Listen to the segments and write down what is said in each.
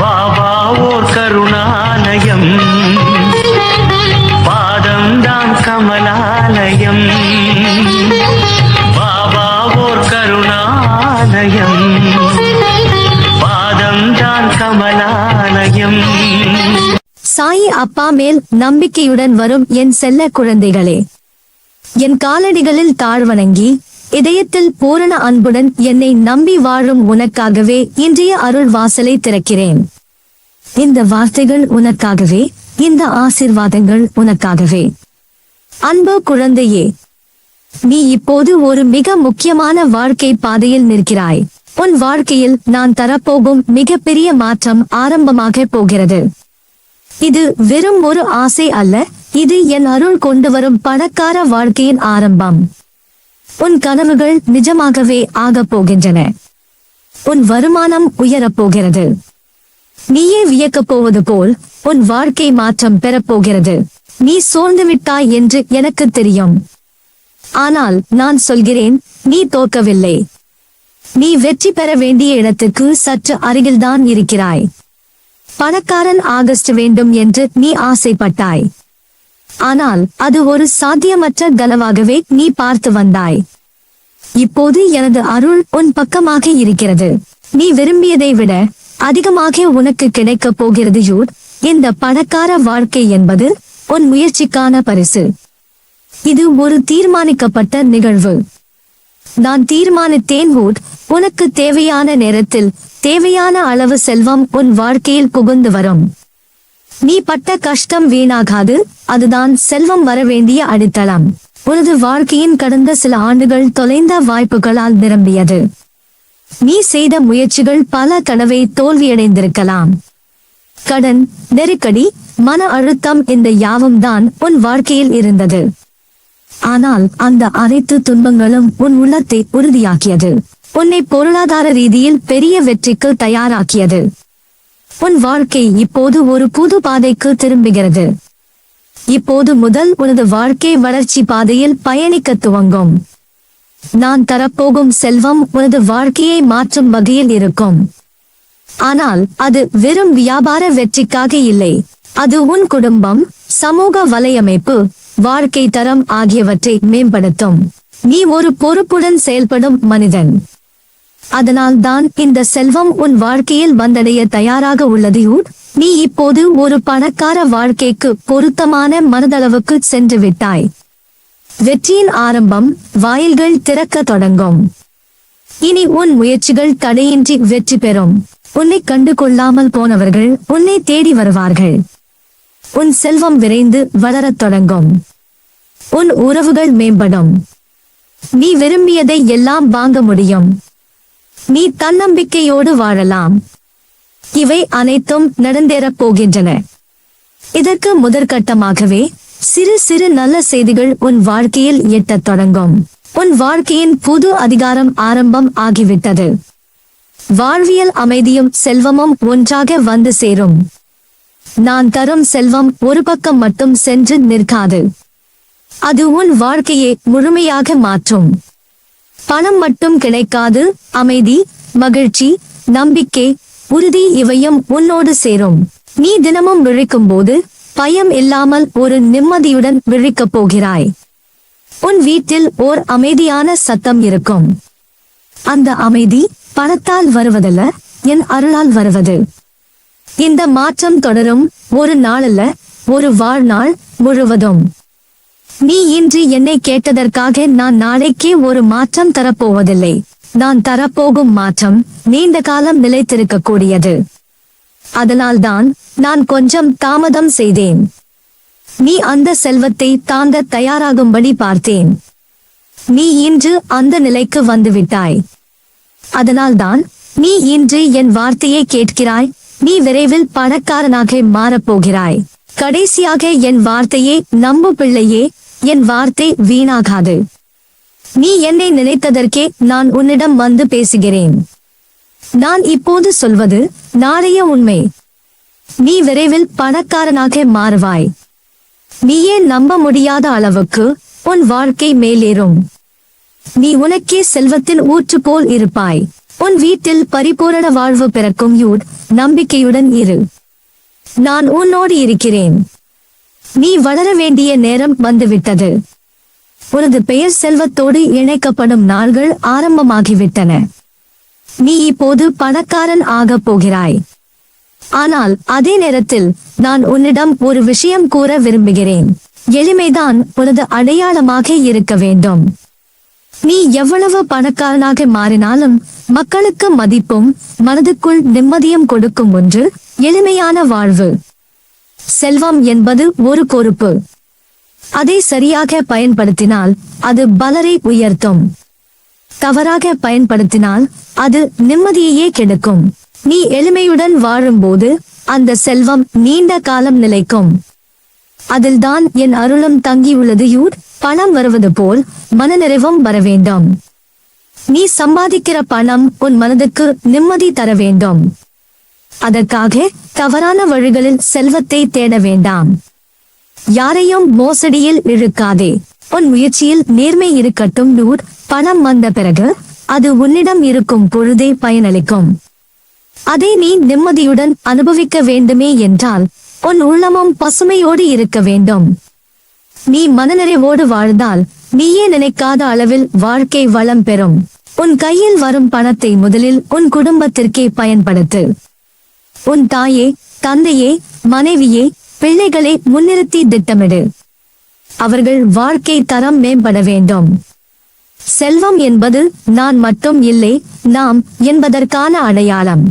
பாபா ஓர் கருணாலயம். பாதம் தான் கமலாலயம். பாபா ஓர் கருணாலயம். பாதம் தான் கமலாலயம். சாயி அப்பா மேல் நம்பிக்கையுடன் வரும் என் செல்ல குழந்தைகளே என் காலடிகளில் தாழ்வணங்கி இதயத்தில் பூரண அன்புடன் என்னை நம்பி வாழும் உனக்காகவே இன்றைய அருள் வாசலை திறக்கிறேன். இந்த வார்த்தைகள் உனக்காகவே இந்த ஆசிர்வாதங்கள் உனக்காகவே. அன்பு குழந்தையே நீ இப்போது ஒரு மிக முக்கியமான வாழ்க்கை பாதையில் நிற்கிறாய். உன் வாழ்க்கையில் நான் தரப்போகும் மிகப்பெரிய மாற்றம் ஆரம்பமாக போகிறது. இது வெறும் ஒரு ஆசை அல்ல இது என் அருள் கொண்டு வரும் பணக்கார வாழ்க்கையின் ஆரம்பம். உன் கனவுகள் நிஜமாகவே ஆகப் போகின்றன உன் வருமானம் உயரப் போகிறது நீயே வியக்கப் போவது போல் உன் வாழ்க்கை மாற்றம் பெறப்போகிறது. நீ சோர்ந்து விட்டாய் என்று எனக்கு தெரியும். ஆனால் நான் சொல்கிறேன் நீ தோற்கவில்லை. நீ வெற்றி பெற வேண்டிய இடத்துக்கு சற்று அருகில்தான் இருக்கிறாய். பணக்காரன் ஆகஸ்ட் வேண்டும் என்று நீ ஆசைப்பட்டாய். ஆனால் அது ஒரு சாத்தியமற்ற கனவாகவே நீ பார்த்து வந்தாய். இப்போது எனது அருள் உன் பக்கமாக இருக்கிறது. நீ விரும்பியதை விட அதிகமாக உனக்கு கிடைக்கப் போகிறது யூட் இந்த பணக்கார வாழ்க்கை என்பது உன் முயற்சிக்கான பரிசு. இது ஒரு தீர்மானிக்கப்பட்ட நிகழ்வு. நான் தீர்மானித்தேன் ஊட் உனக்கு தேவையான நேரத்தில் தேவையான அளவு செல்வம் உன் வாழ்க்கையில் புகுந்து வரும். நீ பட்ட கஷ்டம் வீணாகாது அதுதான் செல்வம் வர வேண்டிய அடித்தளம். உனது வாழ்க்கையின் கடந்த சில ஆண்டுகள் தொலைந்த வாய்ப்புகளால் நிரம்பியது. நீ செய்த முயற்சிகள் பல கனவை தோல்வியடைந்திருக்கலாம். கடன் நெருக்கடி மன அழுத்தம் இந்த யாவும் தான் உன் வாழ்க்கையில் இருந்தது. ஆனால் அந்த அனைத்து துன்பங்களும் உன் உள்ளத்தை உறுதியாக்கியது. உன்னை பொருளாதார ரீதியில் பெரிய வெற்றிக்கு தயாராக்கியது. உன் வாழ்க்கை இப்போது ஒரு புது பாதைக்கு திரும்புகிறது. இப்போது முதல் உனது வாழ்க்கை வளர்ச்சி பாதையில் பயணிக்க துவங்கும். நான் தரப்போகும் செல்வம் உனது வாழ்க்கையை மாற்றும் வகையில் இருக்கும். ஆனால் அது வெறும் வியாபார வெற்றிக்காக இல்லை. அது உன் குடும்பம் சமூக வலையமைப்பு வாழ்க்கை தரம் ஆகியவற்றை மேம்படுத்தும். நீ ஒரு பொறுப்புடன் செயல்படும் மனிதன். அதனால் தான் இந்த செல்வம் உன் வாழ்க்கையில் வந்தடைய தயாராக உள்ளது யூட். நீ இப்போது ஒரு பணக்கார வாழ்க்கைக்கு பொருத்தமான மனதளவுக்கு சென்று விட்டாய். வெற்றியின் ஆரம்பம் வாயில்கள் திறக்க தொடங்கும். இனி உன் முயற்சிகள் தடையின்றி வெற்றி பெறும். உன்னை கண்டு கொள்ளாமல் போனவர்கள் உன்னை தேடி வருவார்கள். உன் செல்வம் விரைந்து வளரத் தொடங்கும். உன் உறவுகள் மேம்படும். நீ விரும்பியதை எல்லாம் வாங்க முடியும். நீ தன்னம்பிக்கையோடு வாழலாம். இவை அனைத்தும் நடந்தேறப் போகின்றன. இதற்கு முதற்கட்டமாகவே சிறு சிறு நல்ல செய்திகள் உன் வாழ்க்கையில் எட்டத் தொடங்கும். உன் வாழ்க்கையின் புது அதிகாரம் ஆரம்பம் ஆகிவிட்டது. வாழ்வியல் அமைதியும் செல்வமும் ஒன்றாக வந்து சேரும். நான் தரும் செல்வம் ஒரு பக்கம் மட்டும் சென்று நிற்காது. அது உன் வாழ்க்கையை முழுமையாக மாற்றும். பணம் மட்டும் கிடைக்காது அமைதி மகிழ்ச்சி நம்பிக்கை உறுதி இவையும் உன்னோடு சேரும். நீ தினமும் விழிக்கும் போது பயம் இல்லாமல் ஒரு நிம்மதியுடன் விழிக்கப் போகிறாய். உன் வீட்டில் ஓர் அமைதியான சத்தம் இருக்கும். அந்த அமைதி பணத்தால் வருவதல்ல என் அருளால் வருவது. இந்த மாற்றம் தொடரும் ஒரு நாளல்ல ஒரு வாழ்நாள் முழுவதும். நீ இன்று என்னை கேட்டதற்காக நான் நாளைக்கே ஒரு மாற்றம் தரப்போவதில்லை. நான் தரப்போகும் மாற்றம் நீண்ட காலம் நிலைத்திருக்கக்கூடியது. அதனால்தான் நான் கொஞ்சம் தாமதம் செய்தேன். நீ அந்த செல்வத்தை தாங்க தயாராகும்படி பார்த்தேன். நீ இன்று அந்த நிலைக்கு வந்துவிட்டாய். அதனால்தான் நீ இன்று என் வார்த்தையை கேட்கிறாய். நீ விரைவில் பணக்காரனாக மாறப்போகிறாய். கடைசியாக என் வார்த்தையை நம்பு பிள்ளையே என் வார்த்தை வீணாகாது. நீ என்னை நினைத்ததற்கே நான் உன்னிடம் வந்து பேசுகிறேன். நான் இப்போது சொல்வது நாளைய உண்மை. நீ விரைவில் பணக்காரனாக மாறுவாய். நீயே நம்ப முடியாத அளவுக்கு உன் வாழ்க்கை மேலேறும். நீ உனக்கே செல்வத்தின் ஊற்று போல் இருப்பாய். உன் வீட்டில் பரிபூரண வாழ்வு பிறக்கும் யூட் நம்பிக்கையுடன் இரு. நான் உன்னோடு இருக்கிறேன். நீ வளர வேண்டிய நேரம் வந்துவிட்டது. உனது பெயர் செல்வத்தோடு இணைக்கப்படும் நாள்கள் ஆரம்பமாகிவிட்டன. நீ இப்போது பணக்காரன் ஆகப் போகிறாய். ஆனால் அதே நேரத்தில் நான் உன்னிடம் ஒரு விஷயம் கூற விரும்புகிறேன். எளிமைதான் உனது அடையாளமாக இருக்க வேண்டும். நீ எவ்வளவு பணக்காரனாக மாறினாலும் மக்களுக்கு மதிப்பும் மனதுக்குள் நிம்மதியும் கொடுக்கும் ஒன்று எளிமையான வாழ்வு. செல்வம் என்பது ஒரு பொறுப்பு. அதை சரியாக பயன்படுத்தினால் அது பலரை உயர்த்தும். தவறாக பயன்படுத்தினால் அது நிம்மதியையே கெடுக்கும். நீ எளிமையுடன் வாழும்போது அந்த செல்வம் நீண்ட காலம் நிலைக்கும். அதில்தான் என் அருளும் தங்கியுள்ளது யூர். பணம் வருவது போல் மனநிறைவும் வர வேண்டும். நீ சம்பாதிக்கிற பணம் உன் மனதுக்கு நிம்மதி தர வேண்டும். அதற்காக தவறான வழிகளில் செல்வத்தை தேட வேண்டாம். யாரையும் மோசடியில் இழுக்காதே. உன் முயற்சியில் நேர்மை இருக்கட்டும் நூர். பணம் வந்த பிறகு அது உன்னிடம் இருக்கும் பொழுதே பயனளிக்கும். அதை நீ நிம்மதியுடன் அனுபவிக்க வேண்டுமே என்றால் உன் உள்ளமும் பசுமையோடு இருக்க வேண்டும். நீ மனநிறைவோடு வாழ்ந்தால் நீயே நினைக்காத அளவில் வாழ்க்கை வளம் பெறும். உன் கையில் வரும் பணத்தை முதலில் உன் குடும்பத்திற்கே பயன்படுத்து. உன் தாயே தந்தையே மனைவியே பிள்ளைகளை முன்னிறுத்தி திட்டமிடு. அவர்கள் வாழ்க்கை தரம் மேம்பட வேண்டும். செல்வம் என்பது நான் மட்டும் இல்லை நாம் என்பதற்கான அடையாளம்.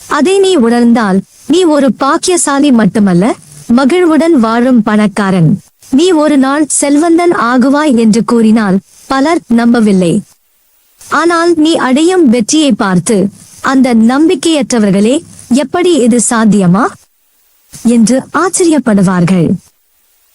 அதை நீ உணர்ந்தால் நீ ஒரு பாக்கியசாலி மட்டுமல்ல மகிழ்வுடன் வாழும் பணக்காரன். நீ ஒரு நாள் செல்வந்தன் ஆகுவாய் என்று கூறினால் பலர் நம்பவில்லை. ஆனால் நீ அடையும் வெற்றியை பார்த்து அந்த நம்பிக்கையற்றவர்களே எப்படி இது சாத்தியமா? என்று ஆச்சரியப்படுவார்கள்.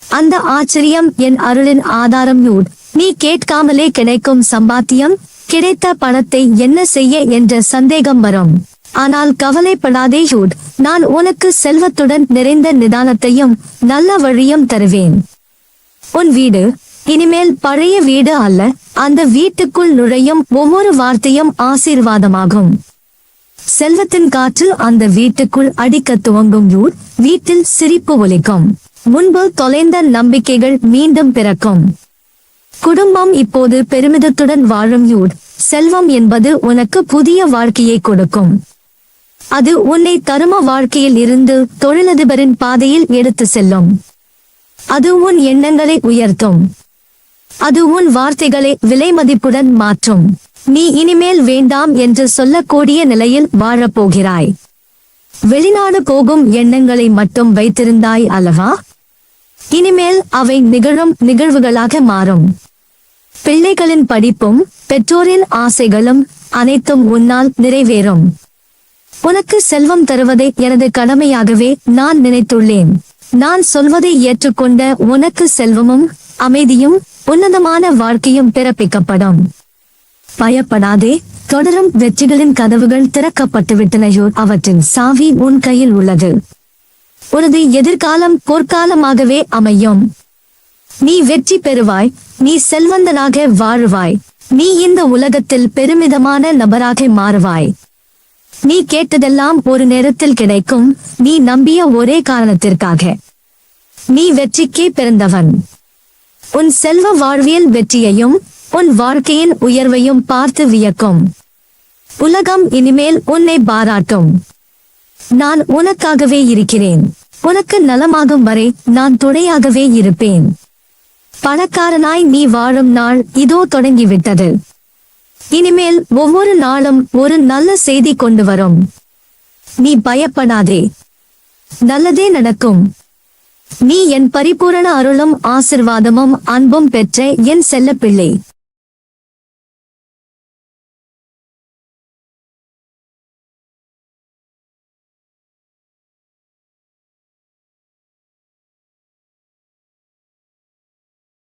அந்த ஆச்சரியம் என் அருளின் ஆதாரம் நூட் நீ கேட்காமலே கிடைக்கும் சம்பாத்தியம் கிடைத்த பணத்தை என்ன செய்ய என்ற சந்தேகம் வரும். ஆனால் கவலைப்படாதே யூட் நான் உனக்கு செல்வத்துடன் நிறைந்த நிதானத்தையும் நல்ல வழியும் தருவேன். உன் வீடு இனிமேல் பழைய வீடு அல்ல அந்த வீட்டுக்குள் நுழையும் ஒவ்வொரு வார்த்தையும் ஆசீர்வாதமாகும். செல்வத்தின் காற்று அந்த வீட்டுக்குள் அடிக்க துவங்கும் யூர் வீட்டில் சிரிப்பு ஒலிக்கும். முன்பு தொலைந்த நம்பிக்கைகள் மீண்டும் பிறக்கும். குடும்பம் இப்போது பெருமிதத்துடன் வாழும் யூட் செல்வம் என்பது உனக்கு புதிய வாழ்க்கையை கொடுக்கும். அது உன்னை தரும வாழ்க்கையில் இருந்து தொழிலதிபரின் பாதையில் எடுத்து செல்லும். அது உன் எண்ணங்களை உயர்த்தும். அது உன் வார்த்தைகளை விலை மதிப்புடன் மாற்றும். நீ இனிமேல் வேண்டாம் என்று சொல்லக்கூடிய நிலையில் வாழப்போகிறாய். வெளிநாடு போகும் எண்ணங்களை மட்டும் வைத்திருந்தாய் அல்லவா? இனிமேல் அவை நிகழும் நிகழ்வுகளாக மாறும். பிள்ளைகளின் படிப்பும் பெற்றோரின் ஆசைகளும் அனைத்தும் உன்னால் நிறைவேறும். உனக்கு செல்வம் தருவதை எனது கடமையாகவே நான் நினைத்துள்ளேன். நான் சொல்வதை ஏற்றுக்கொண்ட உனக்கு செல்வமும் அமைதியும் உன்னதமான வாழ்க்கையும் பிறப்பிக்கப்படும். பயப்படாதே. தொடரும் வெற்றிகளின் கதவுகள் திறக்கப்பட்டுவிட்டனையோ அவற்றின் சாவி உன் கையில் உள்ளது. உனது எதிர்காலம் பொற்காலமாகவே அமையும். நீ வெற்றி பெறுவாய் நீ செல்வந்தனாக வாழுவாய் நீ இந்த உலகத்தில் பெருமிதமான நபராக மாறுவாய். நீ கேட்டதெல்லாம் ஒரு நேரத்தில் கிடைக்கும் நீ நம்பிய ஒரே காரணத்திற்காக. நீ வெற்றிக்கே பிறந்தவன். உன் செல்வ வாழ்வியல் வெற்றியையும் உன் வாழ்க்கையின் உயர்வையும் பார்த்து வியக்கும். உலகம் இனிமேல் உன்னை பாராட்டும். நான் உனக்காகவே இருக்கிறேன். உனக்கு நலமாகும் வரை நான் துணையாகவே இருப்பேன். பணக்காரனாய் நீ வாழும் நாள் இதோ தொடங்கிவிட்டது. இனிமேல் ஒவ்வொரு நாளும் ஒரு நல்ல செய்தி கொண்டு வரும். நீ பயப்படாதே. நல்லதே நடக்கும். நீ என் பரிபூரண அருளும் ஆசிர்வாதமும் அன்பும் பெற்ற என் செல்லப்பிள்ளை.